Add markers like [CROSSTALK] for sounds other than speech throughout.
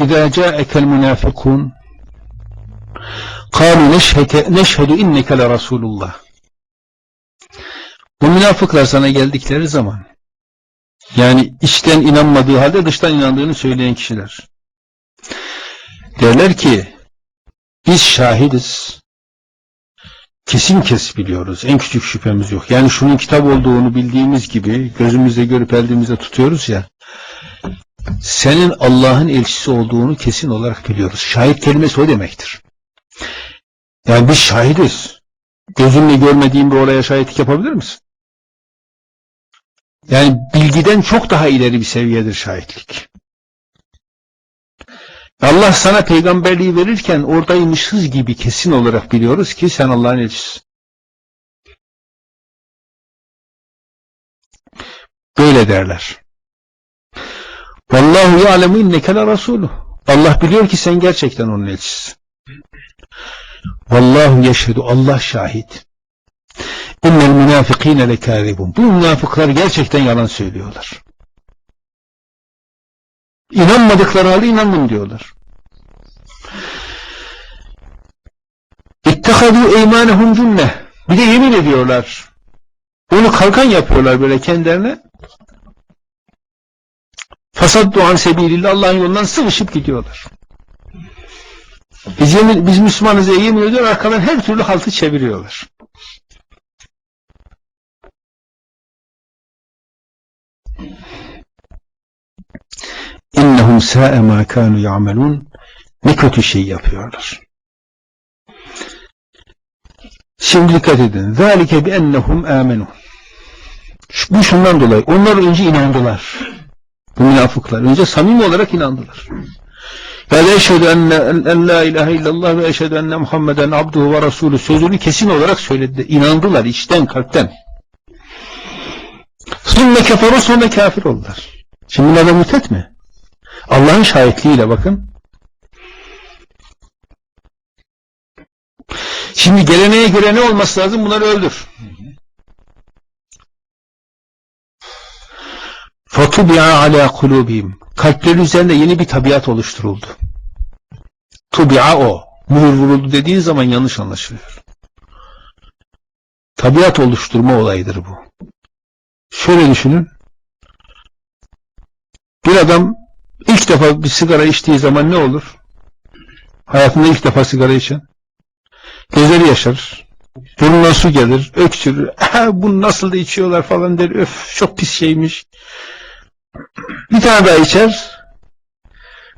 اِذَا جَاءَكَ الْمُنَافِقُونَ قَالُوا نَشْهَدُ, نَشْهَدُ اِنَّكَ لَرَسُولُ اللّٰهِ Bu münafıklar sana geldikleri zaman yani içten inanmadığı halde dıştan inandığını söyleyen kişiler derler ki biz şahidiz kesin kes biliyoruz. En küçük şüphemiz yok. Yani şunun kitap olduğunu bildiğimiz gibi gözümüzde görüp elimizde tutuyoruz ya senin Allah'ın elçisi olduğunu kesin olarak biliyoruz. Şahit kelimesi o demektir. Yani biz şahidiz. Gözünle görmediğin bir olaya şahitlik yapabilir misin? Yani bilgiden çok daha ileri bir seviyedir şahitlik. Allah sana peygamberliği verirken oradaymışız gibi kesin olarak biliyoruz ki sen Allah'ın elçisisin. Böyle derler. Vallahu ya'lemu inneke la rasuluh. Allah biliyor ki sen gerçekten onun elçisisin. Vallahu yeşhedü. Allah şahit. İnnel münafıkîne lekâzibun. Bu münafıklar gerçekten yalan söylüyorlar. İnanmadıkları halde inandım diyorlar. İttehadû eymanehum cünne. Bir de yemin ediyorlar. Onu kalkan yapıyorlar böyle kendilerine. Fasaddu an sebilillah Allah'ın yolundan sıvışıp gidiyorlar. Biz, biz Müslümanız diye yemin ediyor arkadan her türlü haltı çeviriyorlar. İnnehum sa'e ma kanu ya'melun ne kötü şey yapıyorlar. Şimdi dikkat edin. Zalike bi ennehum amenu. Bu şundan dolayı. Onlar önce inandılar. Bu münafıklar. Önce samimi olarak inandılar. Yani eşhedü en la ilahe illallah ve eşhedü enne Muhammeden abduhu ve rasulü sözünü kesin olarak söyledi. İnandılar içten kalpten. Sonra keferu sonra kafir oldular. Şimdi bunlardan mütet mi? Allah'ın şahitliğiyle bakın. Şimdi geleneğe göre ne olması lazım? Bunları öldür. Fatubi'a ala kulubihim. Kalpleri üzerinde yeni bir tabiat oluşturuldu. Tubi'a o. Mühür vuruldu dediğin zaman yanlış anlaşılıyor. Tabiat oluşturma olayıdır bu. Şöyle düşünün. Bir adam ilk defa bir sigara içtiği zaman ne olur? Hayatında ilk defa sigara içen. Gözleri yaşarır. Burnuna su gelir, öksürür. [LAUGHS] Bunu nasıl da içiyorlar falan der. Öf çok pis şeymiş. Bir tane daha içer.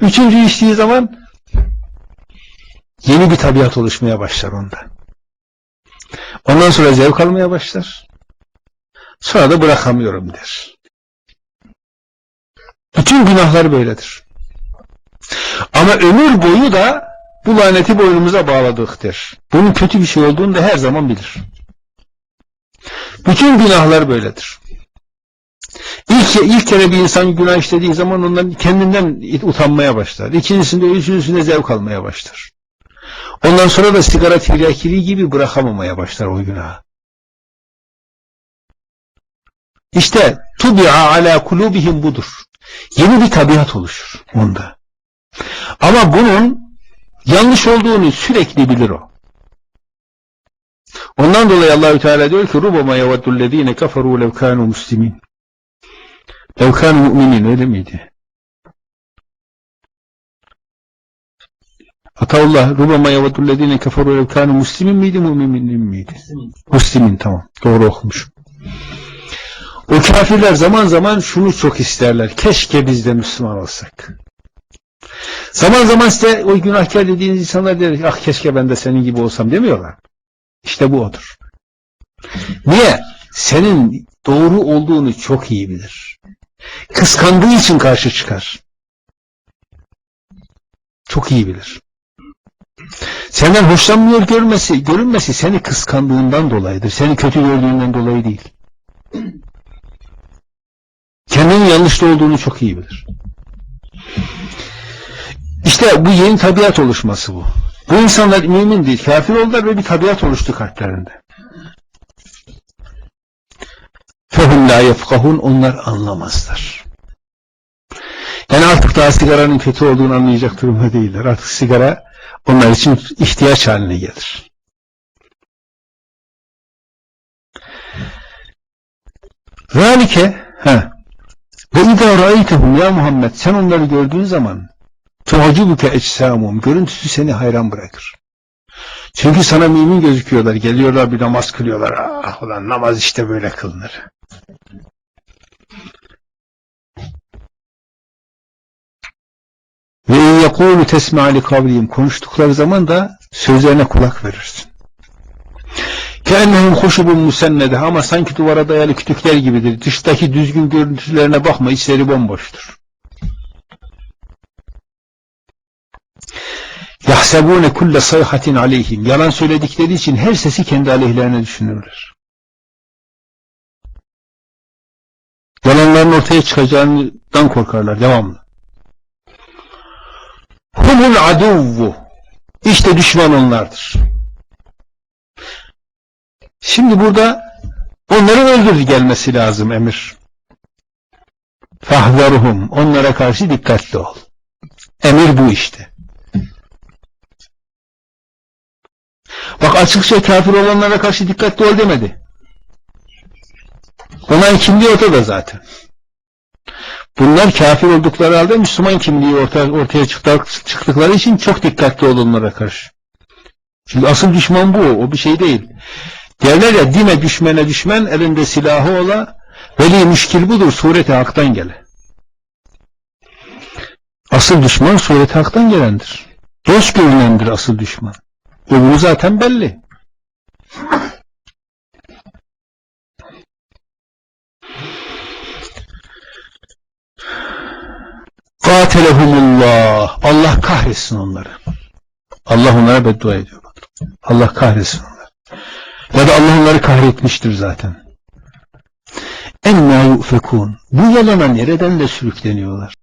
Üçüncü içtiği zaman yeni bir tabiat oluşmaya başlar onda. Ondan sonra zevk almaya başlar. Sonra da bırakamıyorum der. Bütün günahlar böyledir. Ama ömür boyu da bu laneti boynumuza bağladıktır. Bunun kötü bir şey olduğunu da her zaman bilir. Bütün günahlar böyledir. İlk, ilk kere bir insan günah işlediği zaman ondan kendinden utanmaya başlar. İkincisinde, üçüncüsünde zevk almaya başlar. Ondan sonra da sigara tiryakiliği gibi bırakamamaya başlar o günahı. İşte tubi'a ala kulubihim budur. Yeni bir tabiat oluşur onda. Ama bunun yanlış olduğunu sürekli bilir o. Ondan dolayı Allahü Teala diyor ki rubama yavaddüllezine kaferu lev kanu muslimin. Lev kanu müminin öyle miydi? Ataullah rubama yavaddüllezine kaferu lev kanu muslimin miydi müminin miydi? Muslimin. Tamam. Doğru okumuşum. O kafirler zaman zaman şunu çok isterler. Keşke biz de Müslüman olsak. Zaman zaman size o günahkar dediğiniz insanlar der ah keşke ben de senin gibi olsam demiyorlar. İşte bu odur. Niye? Senin doğru olduğunu çok iyi bilir. Kıskandığı için karşı çıkar. Çok iyi bilir. Senden hoşlanmıyor görmesi, görünmesi seni kıskandığından dolayıdır. Seni kötü gördüğünden dolayı değil. Kendinin yanlışta olduğunu çok iyi bilir. İşte bu yeni tabiat oluşması bu. Bu insanlar mümin değil, kafir oldular ve bir tabiat oluştu kalplerinde. La yefkahun onlar anlamazlar. Yani artık daha sigaranın kötü olduğunu anlayacak durumda değiller. Artık sigara onlar için ihtiyaç haline gelir. Zalike ha ve idâ râeytehum ya Muhammed sen onları gördüğün zaman tuhacibuke ecsamum görüntüsü seni hayran bırakır. Çünkü sana mümin gözüküyorlar. Geliyorlar bir namaz kılıyorlar. Ah ulan namaz işte böyle kılınır. Ve in yekûlu tesma li kavlihim konuştukları zaman da sözlerine kulak verirsin. Kennehum huşubun musennede ama sanki duvara dayalı kütükler gibidir. Dıştaki düzgün görüntülerine bakma, içleri bomboştur. Yahsebune kulle sayhatin aleyhim. Yalan söyledikleri için her sesi kendi aleyhlerine düşünürler. Yalanların ortaya çıkacağından korkarlar devamlı. Humul aduvvu. İşte düşman onlardır. Şimdi burada onları öldür gelmesi lazım emir. Fahzaruhum. Onlara karşı dikkatli ol. Emir bu işte. Bak açıkça kafir olanlara karşı dikkatli ol demedi. Onların kimliği ortada zaten. Bunlar kafir oldukları halde Müslüman kimliği ortaya, ortaya çıktıkları için çok dikkatli ol onlara karşı. Çünkü asıl düşman bu, o bir şey değil. Derler ya dime düşmene düşmen, elinde silahı ola, veli müşkil budur, sureti haktan gele. Asıl düşman sureti haktan gelendir. Dost görünendir asıl düşman. Öbürü zaten belli. Katelehumullah. Allah kahretsin onları. Allah onlara beddua ediyor. Allah kahretsin onları. Ya da Allah onları kahretmiştir zaten. Enna yufekun. Bu yalana nereden de sürükleniyorlar.